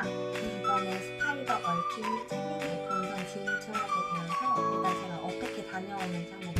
따름이에요. 이번에 스파이더 얼킨 챌린지 본선 진출하게 되어서 일단 제가 어떻게 다녀왔는지 한번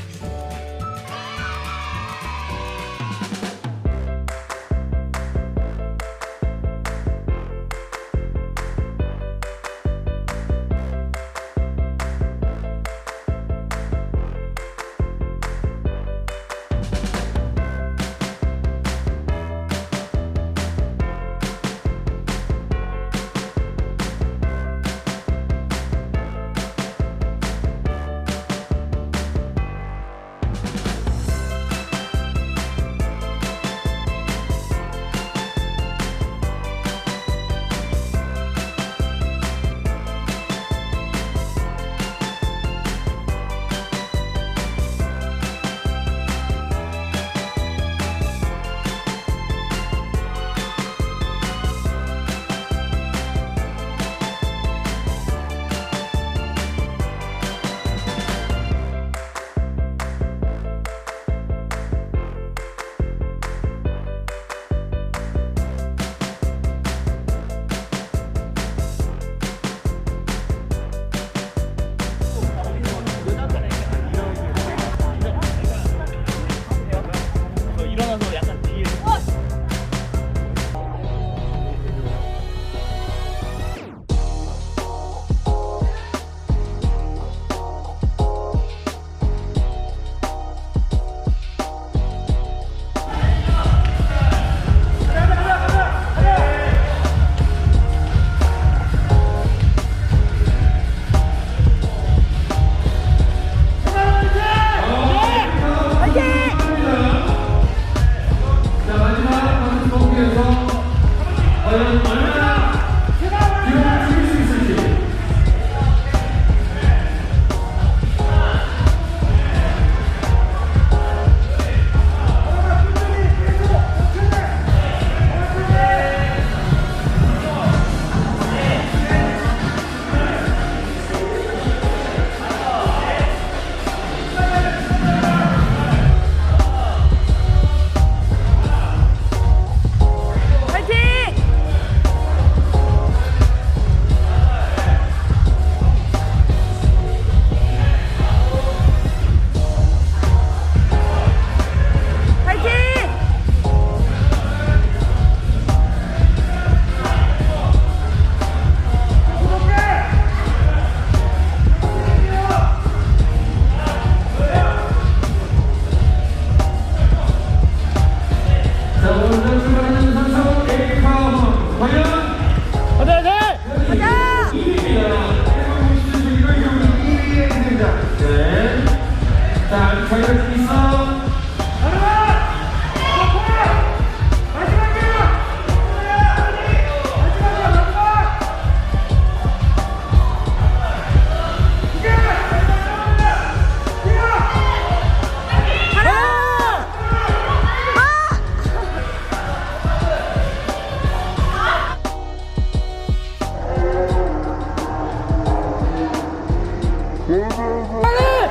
大力！快点！快点！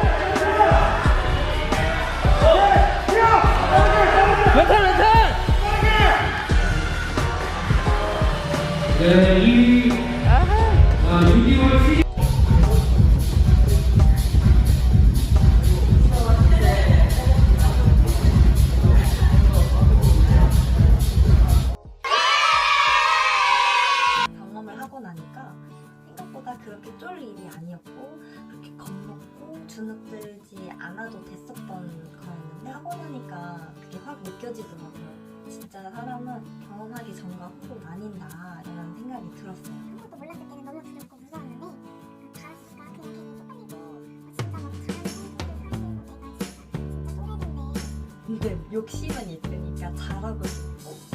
慢车，慢车！大力！ 주눅들지 않아도 됐었던 거였는데 하고 나니까 그게 확 느껴지더라고요. 진짜 사람은 경험하기 전과 후 나뉜다 이런 생각이 들었어요. 아무것도 몰랐을 때는 너무 두렵고 무서웠는데 그 진짜 또래인데 근데 욕심은 있으니까 잘하고 싶고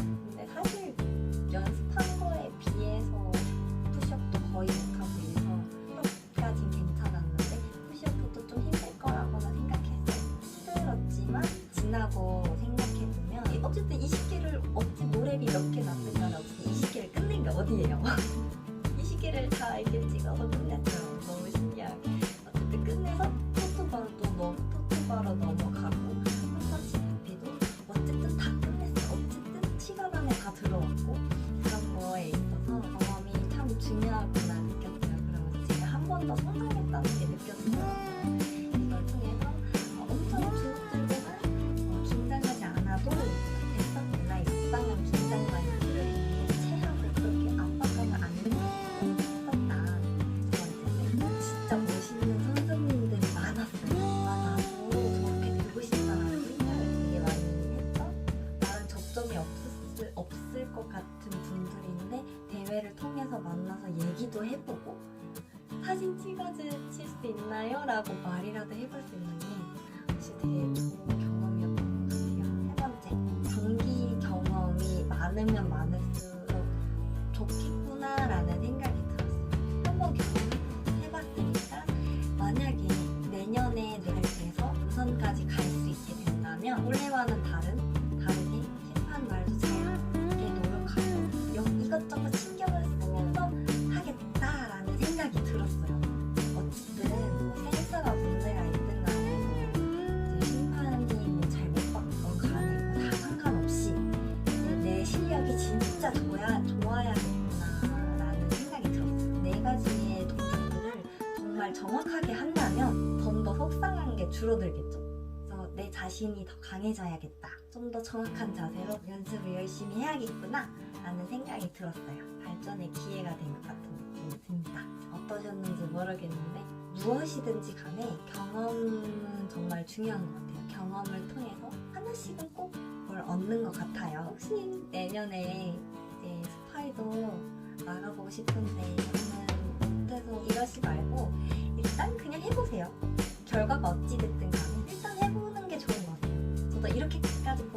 어쨌든 20개를 어찌 노래비 몇개 났든 간에 어쨌든 20개를 끝낸 게 어디예요 수 없을 것 같은 분들인데 대회를 통해서 만나서 얘기도 해보고 사진 찍어주실 수 있나요? 라고 말이라도 해볼 수 있는 게 역시 되게 줄어들겠죠. 그래서 내 자신이 더 강해져야겠다. 좀 더 정확한 자세로 연습을 열심히 해야겠구나. 라는 생각이 들었어요. 발전의 기회가 된 것 같은 느낌이 듭니다. 어떠셨는지 모르겠는데 무엇이든지 간에 경험은 정말 중요한 것 같아요. 경험을 통해서 하나씩은 꼭 뭘 얻는 것 같아요. 혹시 내년에 이제 스파이도 나가보고 싶은데 저는 못해서 이러지 말고 일단 그냥 해보세요. 결과가 어찌 됐든 간에 일단 해보는 게 좋은 것 같아요. 저도 이렇게까지